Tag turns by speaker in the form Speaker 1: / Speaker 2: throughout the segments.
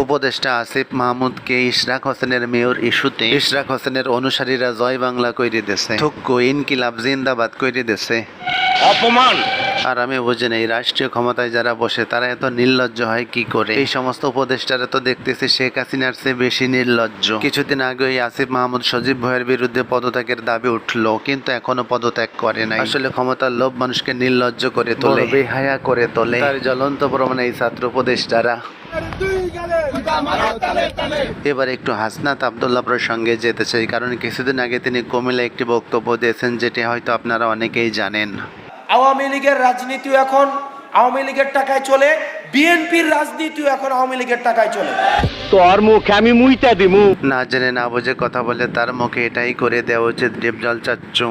Speaker 1: উপদেষ্টা আসিফ মাহমুদকে ইশরাক হোসেনের মেয়র ইস্যুতে ইশরাক হোসেনের অনুসারীরা জয় বাংলা কইরে দেশে থুক্কু ইনকিলাব জিন্দাবাদ কইরে দেশে
Speaker 2: অপমান!
Speaker 1: আর আমি বুঝি না এই রাষ্ট্রীয় ক্ষমতায় যারা বসে তারা এত নির্লজ্জ হয় কি করে? এই সমস্ত উপদেষ্টারা তো দেখতেছি শেখ হাসিনার চেয়ে বেশি নির্লজ্জ। কিছুদিন আগে ওই আসিফ মাহমুদ সজীব ভয়ের বিরুদ্ধে পদত্যাগের দাবি উঠল কিন্তু এখনও পদত্যাগ করে নাই। আসলে ক্ষমতার লোভ মানুষকে নির্লজ্জ করে তোলে। বেহায়া করে তোলে। তার জ্বলন্ত প্রমাণ এই ছাত্র উপদেষ্টারা। এবার একটু হাসনাত আবদুল্লাহ প্রসঙ্গে যেতে চাই কারণ কিছুদিন আগে তিনি কুমিল্লা একটি বক্তব্য দিয়েছেন যেটি হয়তো আপনারা অনেকেই জানেন।
Speaker 3: আওয়ামী লীগের রাজনীতিও এখন আওয়ামী লীগের টাকায় চলে বিএনপির রাজনীতিও এখন আওয়ামী লীগের টাকায় চলে।
Speaker 2: তোর মুখে আমি মুইতা দিমু।
Speaker 1: না জেনে না বুঝে কথা বলে তার মুখে এটাই করে দেওয়া উচিত ডিপজল চাচ্চু।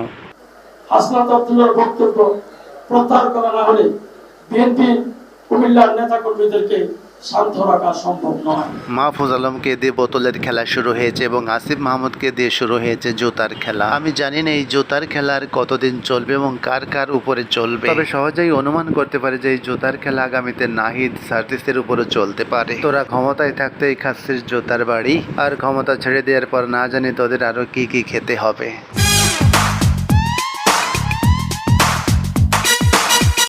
Speaker 4: হাসনাত আব্দুল্লাহর বক্তব্য প্রত্যাহার করা না হলে বিএনপি কুমিল্লার নেতা কর্মীদেরকে শান্ত রাখা সম্ভব নয়।
Speaker 1: মাহফুজ আলমকে দিয়ে বোতলের খেলা শুরু হয়েছে এবং আসিফ মাহমুদকে দিয়ে শুরু হয়েছে জুতার খেলা। আমি জানি না এই জুতার খেলার কতদিন চলবে এবং কার কার উপরে চলবে। তবে সহজেই অনুমান করতে পারে যে এই জুতার খেলা আগামীতে নাহিদ সার্টিসের উপরে চলতে পারে। তোরা ক্ষমতায় থাকতে এই খাসির জুতার বাড়ি। আর ক্ষমতা ছেড়ে দেওয়ার পর না জানি তোদের আরও কি কি খেতে হবে।